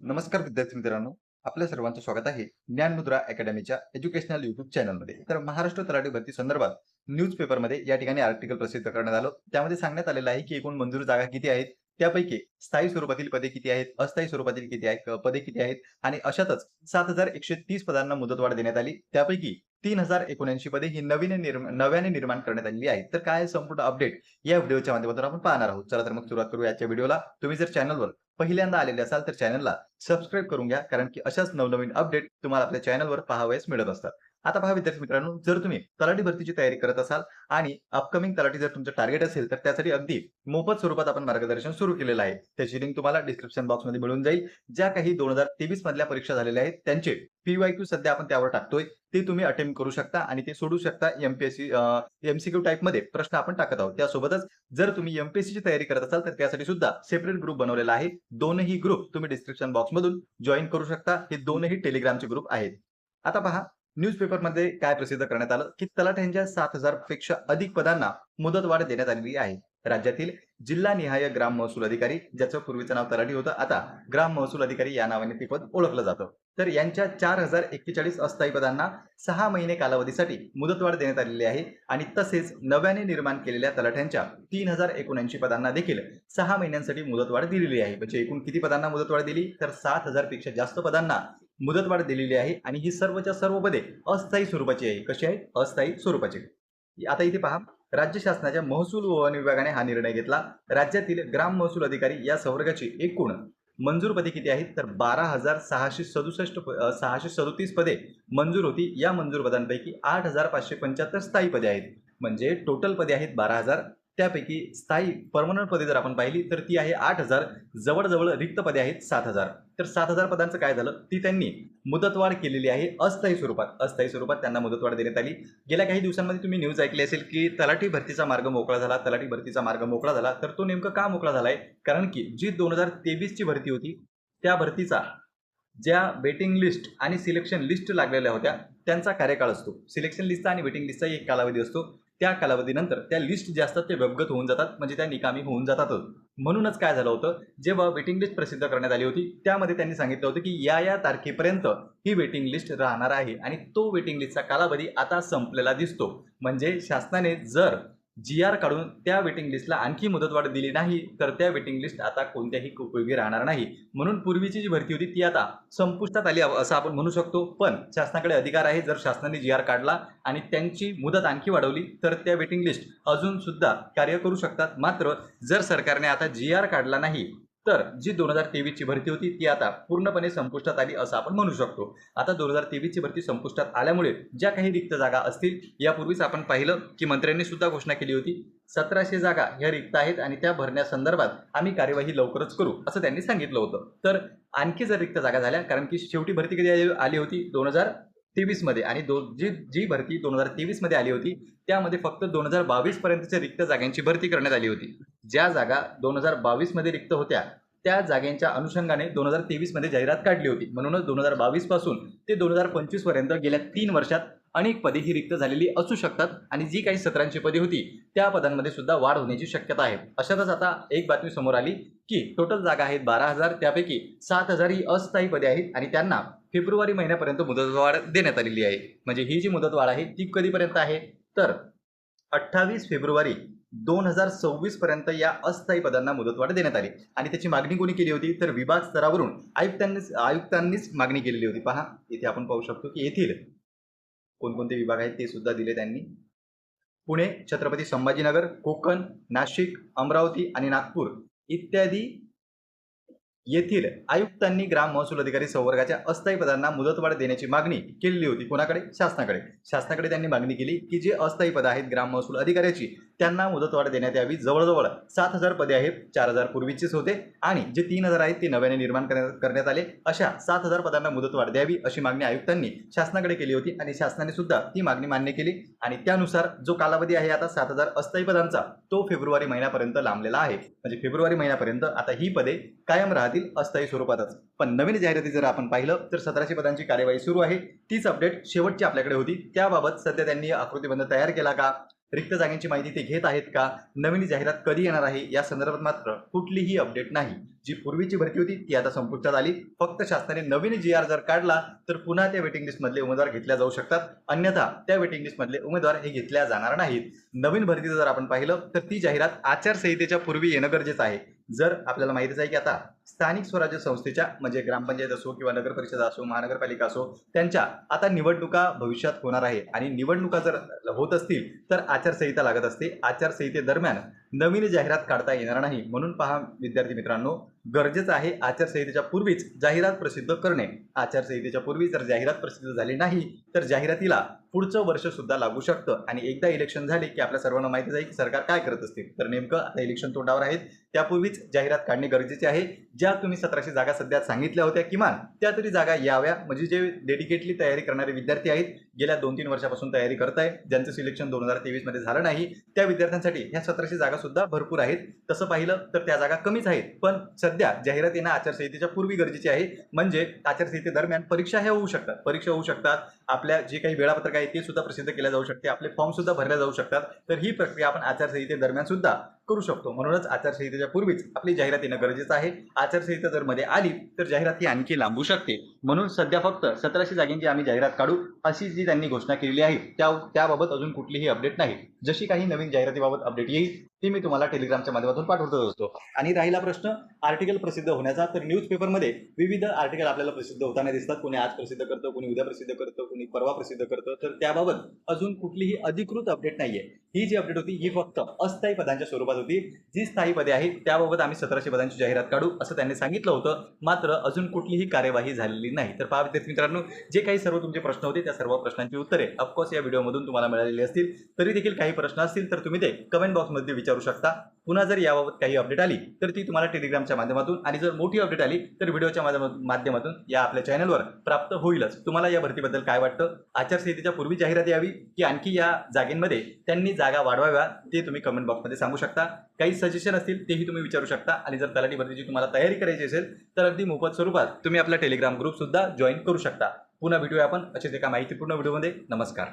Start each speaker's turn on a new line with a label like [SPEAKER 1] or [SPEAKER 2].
[SPEAKER 1] नमस्कार विद्यार्थी मित्रांनो आपल्या सर्वांचं स्वागत आहे ज्ञानमुद्रा अकॅडमीच्या एज्युकेशनल युट्यूब चॅनलमध्ये तर महाराष्ट्र तलाठी भरती संदर्भात न्यूज पेपरमध्ये या ठिकाणी आर्टिकल प्रसिद्ध करण्यात आलं. त्यामध्ये सांगण्यात आलेलं आहे की एकूण मंजूर जागा किती आहेत त्यापैकी स्थायी स्वरूपातील पदे किती आहेत अस्थायी स्वरूपातील किती आहेत पदे किती आहेत आणि अशातच सात हजार एकशे तीस पदांना मुदतवाढ देण्यात आली. त्यापैकी तीन हजार एकोणऐंशी पदे ही नवीन नव्याने निर्माण करण्यात आलेली आहेत. तर काय आहे संपूर्ण अपडेट या व्हिडिओच्या माध्यमातून आपण पाहणार आहोत. चला तर मग सुरुवात करू याच्या व्हिडिओला तुम्ही जर चॅनलवर पहिल्यांदा आलेले असाल तर चॅनलला सबस्क्राईब करून घ्या. कारण की अशाच नवनवीन अपडेट तुम्हाला आपल्या चॅनलवर पाहावयास मिळत असतात. आता पहा विद्यार्थी मित्रांनो जर तुम्ही तलाठी भरतीची तयारी करत असाल आणि अपकमिंग तलाठी जर तुमचं टार्गेट असेल तर त्यासाठी अगदी मोफत स्वरूपात आपण मार्गदर्शन सुरू केलेलं आहे. त्याची लिंक तुम्हाला डिस्क्रिप्शन बॉक्समध्ये मिळून जाईल. ज्या काही दोन हजार तेवीस मधल्या परीक्षा झालेल्या आहेत त्यांचे पीवाय क्यू सध्या आपण त्यावर टाकतोय. ते तुम्ही अटेम्प्ट करू शकता आणि ते सोडू शकता एमपीएससी एमसीक्यू टाईपमध्ये प्रश्न आपण टाकत आहोत. त्यासोबतच जर तुम्ही एमपीएससी ची तयारी करत असाल तर त्यासाठी सुद्धा सेपरेट ग्रुप बनवलेला आहे. दोनही ग्रुप तुम्ही डिस्क्रिप्शन बॉक्स मधून जॉईन करू शकता. हे दोनही टेलिग्रामचे ग्रुप आहेत. आता पहा न्यूजपेपरमध्ये काय प्रसिद्ध करण्यात आलं? की तलाठ्यांच्या सात हजारपेक्षा अधिक पदांना मुदतवाढ देण्यात आलेली आहे. राज्यातील जिल्हानिहाय ग्राम महसूल अधिकारी ज्याचं पूर्वीचं नाव तलाठी होतं आता ग्राम महसूल अधिकारी या नावाने ते पद ओळखलं जातं. तर यांच्या चार हजार एक्केचाळीस अस्थायी पदांना सहा महिने कालावधीसाठी मुदतवाढ देण्यात आलेली आहे आणि तसेच नव्याने निर्माण केलेल्या तलाठ्यांच्या तीन हजार एकोणऐंशी पदांना देखील सहा महिन्यांसाठी मुदतवाढ दिलेली आहे. म्हणजे एकूण किती पदांना मुदतवाढ दिली? तर सात हजारपेक्षा जास्त पदांना मुदतवाढ दिलेली आहे आणि ही सर्वच्या सर्व पदे अस्थायी स्वरूपाची आहे. कशी आहे? अस्थायी स्वरूपाची. आता इथे पहा राज्य शासनाच्या महसूल व वन विभागाने हा निर्णय घेतला. राज्यातील ग्राम महसूल अधिकारी या संवर्गाची एकूण मंजूर पदे किती आहेत? तर बारा हजार सहाशे सदुसष्ट प- सहाशे सदोतीस पदे मंजूर होती. या मंजूर पदांपैकी आठ हजार पाचशे पंच्याहत्तर स्थायी पदे आहेत. म्हणजे टोटल पदे आहेत बारा हजार त्यापैकी स्थायी परमनंट पदे जर आपण पाहिली तर ती आहे आठ हजार. जवळजवळ रिक्त पदे आहेत सात हजार. तर सात हजार पदांचं काय झालं? ती त्यांनी मुदतवाढ केलेली आहे अस्थायी स्वरूपात. अस्थायी स्वरूपात त्यांना मुदतवाढ देण्यात आली. गेल्या काही दिवसांमध्ये तुम्ही न्यूज ऐकली असेल की तलाठी भरतीचा मार्ग मोकळा झाला तलाठी भरतीचा मार्ग मोकळा झाला. तर तो नेमकं का मोकळा झालाय? कारण की जी दोन हजार तेवीसची भरती होती त्या भरतीचा ज्या वेटिंग लिस्ट आणि सिलेक्शन लिस्ट लागलेल्या होत्या त्यांचा कार्यकाळ असतो. सिलेक्शन लिस्टचा आणि वेटिंग लिस्टचा एक कालावधी असतो. त्या कालावधीनंतर त्या लिस्ट ज्या असतात ते व्यवगत होऊन जातात म्हणजे त्या निकामी होऊन जातातच. म्हणूनच काय झालं होतं जेव्हा वेटिंग लिस्ट प्रसिद्ध करण्यात आली होती त्यामध्ये त्यांनी सांगितलं होतं की या या तारखेपर्यंत ही वेटिंग लिस्ट राहणार आहे आणि तो वेटिंग लिस्टचा कालावधी आता संपलेला दिसतो. म्हणजे शासनाने जर जी आर काढून त्या वेटिंग लिस्टला आणखी मुदतवाढ दिली नाही तर त्या वेटिंग लिस्ट आता कोणत्याही उपयोगी राहणार नाही. म्हणून पूर्वीची जी भरती होती ती आता संपुष्टात आली असं आपण म्हणू शकतो. पण शासनाकडे अधिकार आहे जर शासनाने जी आर काढला आणि त्यांची मुदत आणखी वाढवली तर त्या वेटिंग लिस्ट अजून सुद्धा कार्य करू शकतात. मात्र जर सरकारने आता जी आर काढला नाही तर जी दोन हजार तेवीसची भरती होती ती आता पूर्णपणे संपुष्टात आली असं आपण म्हणू शकतो. आता दोन हजार तेवीसची भरती संपुष्टात आल्यामुळे ज्या काही रिक्त जागा असतील यापूर्वीच आपण पाहिलं की मंत्र्यांनी सुद्धा घोषणा केली होती सतराशे जागा ह्या रिक्त आहेत आणि त्या भरण्यासंदर्भात आम्ही कार्यवाही लवकरच करू असं त्यांनी सांगितलं होतं. तर आणखी जर रिक्त जागा झाल्या कारण की शेवटी भरती कधी आली- आली होती? दोन हजार तेवीसमध्ये आणि दो जी जी भरती दोन हजार तेवीसमध्ये आली होती त्यामध्ये फक्त दोन हजार बावीस पर्यंतच्या रिक्त जागांची भरती करण्यात आली होती. ज्या जागा दोन हजार बावीसमध्ये रिक्त होत्या त्या जागांच्या अनुषंगाने दोन हजार तेवीसमध्ये जाहिरात काढली होती. म्हणूनच दोन हजार बावीसपासून ते दोन हजार पंचवीसपर्यंत गेल्या तीन वर्षात अनेक पदे ही रिक्त झालेली असू शकतात आणि जी काही सतरांची पदे होती त्या पदांमध्ये सुद्धा वाढ होण्याची शक्यता आहे. अशातच आता एक बातमी समोर आली की टोटल जागा आहेत बारा हजार त्यापैकी सात हजार ही अस्थायी पदे आहेत आणि त्यांना फेब्रुवारी महिन्यापर्यंत मुदतवाढ देण्यात आलेली आहे. म्हणजे ही जी मुदतवाढ आहे ती कधीपर्यंत आहे? तर अठ्ठावीस फेब्रुवारी दोन हजार सव्वीस पर्यंत या अस्थायी पदांना मुदतवाढ देण्यात आली. आणि त्याची मागणी कोणी केली होती? तर विभाग स्तरावरून आयुक्तांनी आयुक्तांनीच मागणी केलेली होती. पहा इथे आपण पाहू शकतो की येथील कोणकोणते विभाग आहेत ते सुद्धा दिले त्यांनी. पुणे छत्रपती संभाजीनगर कोकण नाशिक अमरावती आणि नागपूर इत्यादी येथील आयुक्तांनी ग्राम महसूल अधिकारी संवर्गाच्या अस्थायी पदांना मुदतवाढ देण्याची मागणी केलेली होती. कोणाकडे? शासनाकडे. शासनाकडे त्यांनी मागणी केली की जे अस्थायी पदं आहेत ग्राम महसूल अधिकाऱ्याची त्यांना मुदतवाढ देण्यात यावी. जवळजवळ सात हजार पदे आहेत चार हजार पूर्वीचेच होते आणि जे तीन हजार आहेत ते नव्याने निर्माण करण्यात करण्यात आले. अशा सात हजार पदांना मुदतवाढ द्यावी अशी मागणी आयुक्तांनी शासनाकडे केली होती आणि शासनाने सुद्धा ती मागणी मान्य केली. आणि त्यानुसार जो कालावधी आहे आता सात हजार अस्थायी पदांचा तो फेब्रुवारी महिन्यापर्यंत लांबलेला आहे. म्हणजे फेब्रुवारी महिन्यापर्यंत आता ही पदे कायम राहतील अस्थायी स्वरूपातच. पण नवीन जाहिराती जर आपण पाहिलं तर सतराशे पदांची कार्यवाही सुरू आहे. तीच अपडेट शेवटची आपल्याकडे होती. त्याबाबत सध्या त्यांनी आकृतीबंध तयार केला का? रिक्त जागांची माहिती ते घेत आहेत का? नवीन जाहिरात कधी येणार आहे? या संदर्भात मात्र कुठलीही अपडेट नाही. जी पूर्वीची भरती होती ती आता संपुष्टात आली. फक्त शासनाने नवीन जी आर जर काढला तर पुन्हा त्या वेटिंग लिस्टमधले उमेदवार घेतल्या जाऊ शकतात. अन्यथा त्या वेटिंग लिस्टमधले उमेदवार हे घेतल्या जाणार नाहीत. नवीन भरतीचं जर आपण पाहिलं तर ती जाहिरात आचारसंहितेच्या पूर्वी येणं गरजेचं आहे. जर आपल्याला माहितीच आहे की आता स्थानिक स्वराज्य संस्थेच्या म्हणजे ग्रामपंचायत असो किंवा नगर परिषद असो महानगरपालिका असो त्यांच्या आता निवडणुका भविष्यात होणार आहे. आणि निवडणुका जर होत असतील तर आचारसंहिता लागत असते. आचारसंहितेदरम्यान नवीन जाहिरात काढता येणार नाही. म्हणून पहा विद्यार्थी मित्रांनो गरजेचं आहे आचारसंहितेच्या पूर्वीच जाहिरात प्रसिद्ध करणे. आचारसंहितेच्या पूर्वी जर जाहिरात प्रसिद्ध झाली नाही तर जाहिरातीला पुढचं वर्ष सुद्धा लागू शकतं. आणि एकदा इलेक्शन झाले की आपल्या सर्वांना माहितीच आहे की सरकार काय करत असते. तर नेमकं आता इलेक्शन तोंडावर आहेत. त्यापूर्वीच जाहिरात काढणे गरजेचे आहे. ज्या तुम्ही सतराशे जागा सध्या सांगितल्या होत्या किमान त्या तरी जागा याव्या. म्हणजे जे डेडिकेटली तयारी करणारे विद्यार्थी आहेत गेल्या दोन तीन वर्षापासून तयारी करत आहे ज्यांचं सिलेक्शन दोन हजार तेवीसमध्ये झालं नाही त्या विद्यार्थ्यांसाठी ह्या सतराशे जागा सुद्धा भरपूर आहेत. तसं पाहिलं तर त्या जागा कमीच आहेत. पण सध्या जाहिरात येणं आचारसंहितेच्या पूर्वी गरजेची आहे. म्हणजे आचारसंहितेदरम्यान परीक्षा ह्या होऊ शकतात. परीक्षा होऊ शकतात. आपल्या जे काही वेळापत्रक आहे ते सुद्धा प्रसिद्ध केल्या जाऊ शकते. आपले फॉर्म सुद्धा भरल्या जाऊ शकतात. तर ही प्रक्रिया आपण आचारसंहितेदरम्यान सुद्धा करू शकतो. म्हणूनच आचारसंहितेच्या पूर्वीच आपली जाहिरात येणं गरजेचं आहे. आचारसंहिता जर मध्ये आली तर जाहिरात ही आणखी लांबू शकते. म्हणून सध्या फक्त सतराशे जागेंची आम्ही जाहिरात काढू अशी जी त्यांनी घोषणा केलेली आहे त्या त्याबाबत अजून कुठलीही अपडेट नाही. जशी काही नवीन जाहिरातीबाबत अपडेट येईल ती मी तुम्हाला टेलिग्रामच्या माध्यमातून पाठवतच असतो. आणि राहिला प्रश्न आर्टिकल प्रसिद्ध होण्याचा तर न्यूजपेपरमध्ये विविध आर्टिकल आपल्याला प्रसिद्ध होताना दिसतात. कोणी आज प्रसिद्ध करतं कोणी उद्या प्रसिद्ध करतं कोणी परवा प्रसिद्ध करतं. तर त्याबाबत अजून कुठलीही अधिकृत अपडेट नाहीये. ही जी अपडेट होती ही फक्त अस्थायी पदांच्या स्वरूपात होती जी स्थायी पदे आहेत त्याबाबत आम्ही सतराशे पदांची जाहिरात काढू असं त्यांनी सांगितलं होतं. मात्र अजून कुठलीही कार्यवाही झालेली नाही. तर पहा विद्यार्थी मित्रांनो जे काही सर्व तुमचे प्रश्न होते त्या सर्व प्रश्नांची उत्तरे ऑफकोर्स या व्हिडिओमधून तुम्हाला मिळालेली असतील. तरी देखील काही प्रश्न असतील तर तुम्ही ते कमेंट बॉक्समध्ये विचारू शकता. पुन्हा जर याबाबत काही अपडेट आली तर ती तुम्हाला टेलिग्रामच्या माध्यमातून आणि जर मोठी अपडेट आली तर व्हिडिओच्या माध्यमा- माध्यमातून या आपल्या चॅनलवर प्राप्त होईलच. तुम्हाला या भरतीबद्दल काय वाटतं? आचारसंहितेच्या पूर्वी जाहिरात यावी की आणखी या जागेंमध्ये त्यांनी जागा वाढवाव्या ते तुम्ही कमेंट बॉक्समध्ये सांगू शकता. काही सजेशन असतील तेही तुम्ही विचारू शकता. आणि जर तलाठी भरतीची तुम्हाला तयारी करायची असेल तर अगदी मोफत स्वरूपात तुम्ही आपला टेलिग्राम ग्रुप सुद्धा जॉईन करू शकता. पुन्हा भेटूया आपण असेच एका माहितीपूर्ण व्हिडिओमध्ये नमस्कार.